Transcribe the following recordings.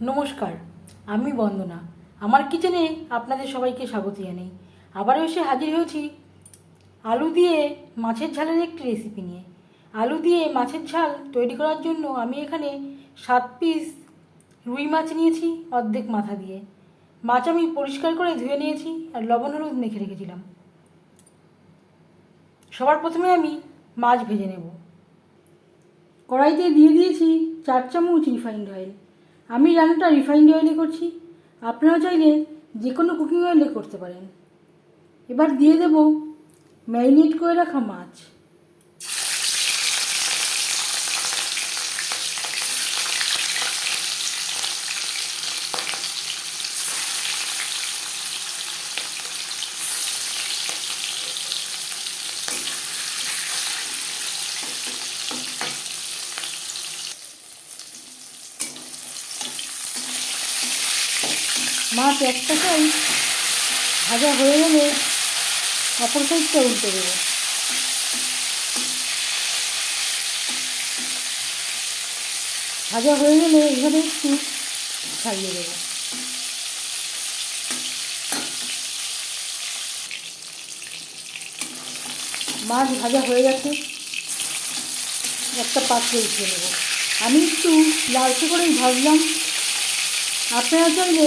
নমস্কার, আমি বন্দনা। আমার কিচেনে আপনাদের সবাইকে স্বাগত জানাই। আবারও এসে হাজির হয়েছি আলু দিয়ে মাছের ঝালের একটি রেসিপি নিয়ে। আলু দিয়ে মাছের ঝাল তৈরি করার জন্য আমি এখানে সাত পিস রুই মাছ নিয়েছি অর্ধেক মাথা দিয়ে। মাছ আমি পরিষ্কার করে ধুয়ে নিয়েছি আর লবণ হলুদ মেখে রেখেছিলাম। সবার প্রথমে আমি মাছ ভেজে নেব। কড়াইতে দিয়ে দিয়েছি চার চামচ রিফাইন্ড অয়েল আমি রান্নাটা রিফাইন্ড অয়েলে করছি। আপনারা চাইলে যে কোনো কুকিং অয়েলে করতে পারেন। এবার দিয়ে দেব ম্যারিনেট করে রাখা মাছ। মাছ একটা সাইড ভাজা হয়ে গেলে অপর সাইডটা উল্টে দেবো। ভাজা হয়ে গেলে এইভাবে একটু ছাড়িয়ে দেবো। মাছ ভাজা হয়ে গেছে। একটা পাত্রে উঠিয়ে নেব। আমি একটু লালচে করেই ভাজলাম। আপনারা চাইলে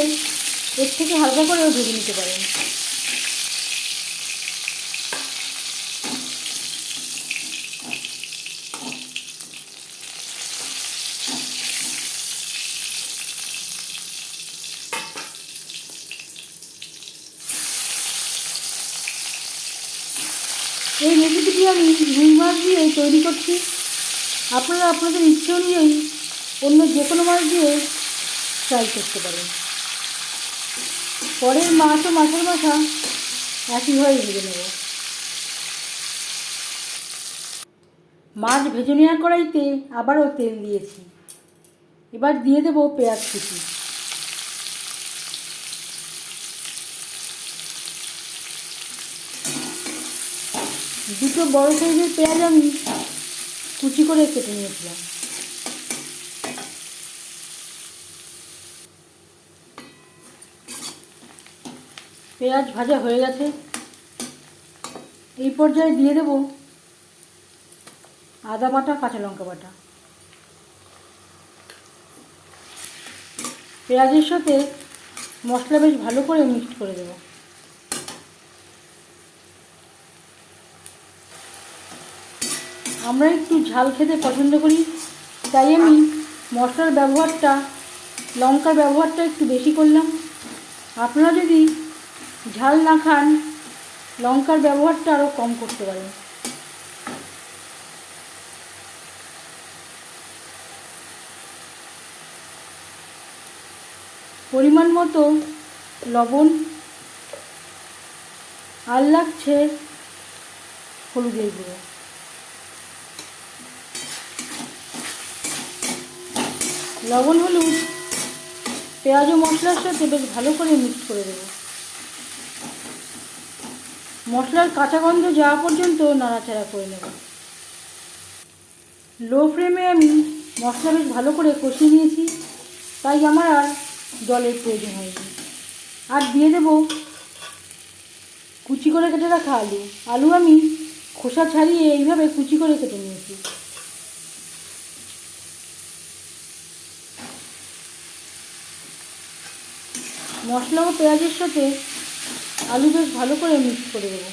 এর থেকে হালকা করেও ভেজে নিতে পারেন এই রেসিপিটি আমি রুই মাছ দিয়ে তৈরি করছি। আপনারা আপনাদের ইচ্ছে অনুযায়ী অন্য যে কোনো মাছ দিয়ে ট্রাই করতে পারেন। পরের মাছ ও মাছের মাথা একইভাবে ভেজে নেব। মাছ ভেজে নেওয়ার কড়াইতে আবারও তেল দিয়েছি। এবার দিয়ে দেবো পেঁয়াজ কুচি। দুটো বড় সাইজের পেঁয়াজ আমি কুচি করে কেটে নিয়েছিলাম। পেঁয়াজ ভাজা হয়ে গেছে। এই পর্যায়ে দিয়ে দেব আদা বাটা, কাঁচা লঙ্কা বাটা। পেঁয়াজের সাথে মশলা বেশ ভালো করে মিক্সড করে দেব। আমরা একটু ঝাল খেতে পছন্দ করি, তাই আমি মশলার ব্যবহারটা, লঙ্কার ব্যবহারটা একটু বেশি করলাম। আপনারা যদি ঝাল না খান, লঙ্কার ব্যবহারটা আরও কম করতে পারেন। পরিমাণ মতো লবণ, আর লাগছে হলুদের গুঁড়ো। লবণ, হলুদ, পেঁয়াজ ও মশলার সাথে বেশ ভালো করে মিক্স করে দেবো। মশলার কাঁচা গন্ধ যাওয়া পর্যন্ত নাড়াচাড়া করে নেব। লো ফ্লেমে আমি মশলা বেশ ভালো করে কষিয়ে নিয়েছি, তাই আমার আর জলের প্রয়োজন হয়নি। আর দিয়ে দেব কুচি করে কেটে রাখা আলু। আলু আমি খোসা ছাড়িয়ে এইভাবে কুচি করে কেটে নিয়েছি। মশলা ও পেঁয়াজের সাথে আলু বেশ ভালো করে মিক্স করে দেবো।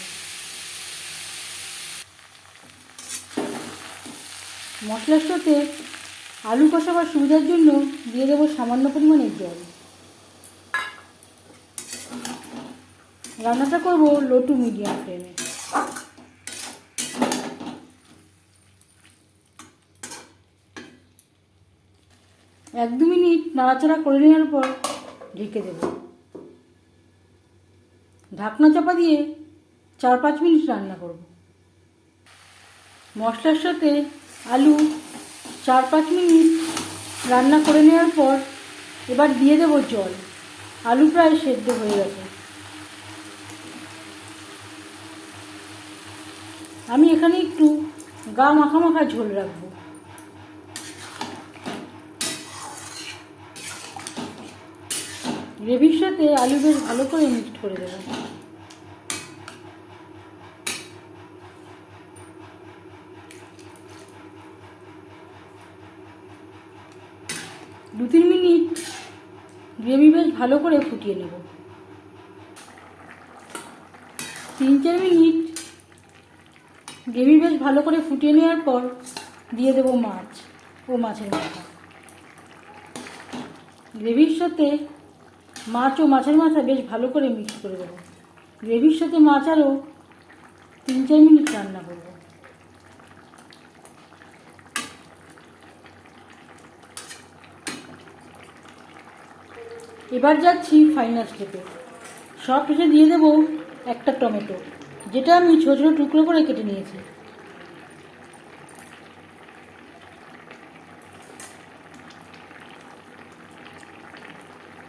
মশলার সাথে আলু কষাবার সুবিধার জন্য দিয়ে দেবো সামান্য পরিমাণের জল। রান্নাটা করব লো টু মিডিয়াম ফ্লেমে এক দু মিনিট নাড়াচাড়া করে নেওয়ার পর ঢেকে দেবো। ঢাকনা চাপা দিয়ে চার পাঁচ মিনিট রান্না করব। মশলার সাথে আলু চার পাঁচ মিনিট রান্না করে নেওয়ার পর এবার দিয়ে দেব জল। আলু প্রায় সেদ্ধ হয়ে গেছে। আমি এখানে একটু গা মাখা মাখা ঝোল রাখব। গ্রেভির সাথে আলু বেশ ভালো করে মিক্সড করে দেবো। দু তিন মিনিট গ্রেভি বেশ ভালো করে ফুটিয়ে নেব। তিন চার মিনিট গ্রেভি বেশ ভালো করে ফুটিয়ে নেওয়ার পর দিয়ে দেবো মাছ ও মাছের মাথা। গ্রেভির সাথে মাছ ও মাছের মাথা বেশ ভালো করে মিক্স করে দেবো। গ্রেভির সাথে মাছ আরও তিন, চার মিনিট রান্না করব। এবার যাচ্ছি ফাইনাল স্টেপে সব শেষে দিয়ে দেবো একটা টমেটো, যেটা আমি ছোটো ছোটো টুকরো করে কেটে নিয়েছি।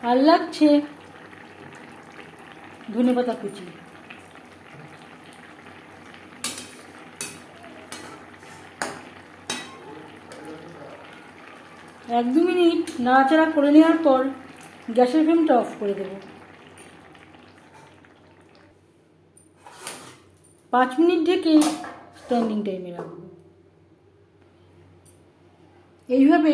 আর লাগছে ধনেপাতা কুচি। এক দু মিনিট নাড়াচাড়া করে নেওয়ার পর গ্যাসের ফ্লেমটা অফ করে দেব। পাঁচ মিনিট ঢেকে স্ট্যান্ডিং টাইমে রাখব। এইভাবে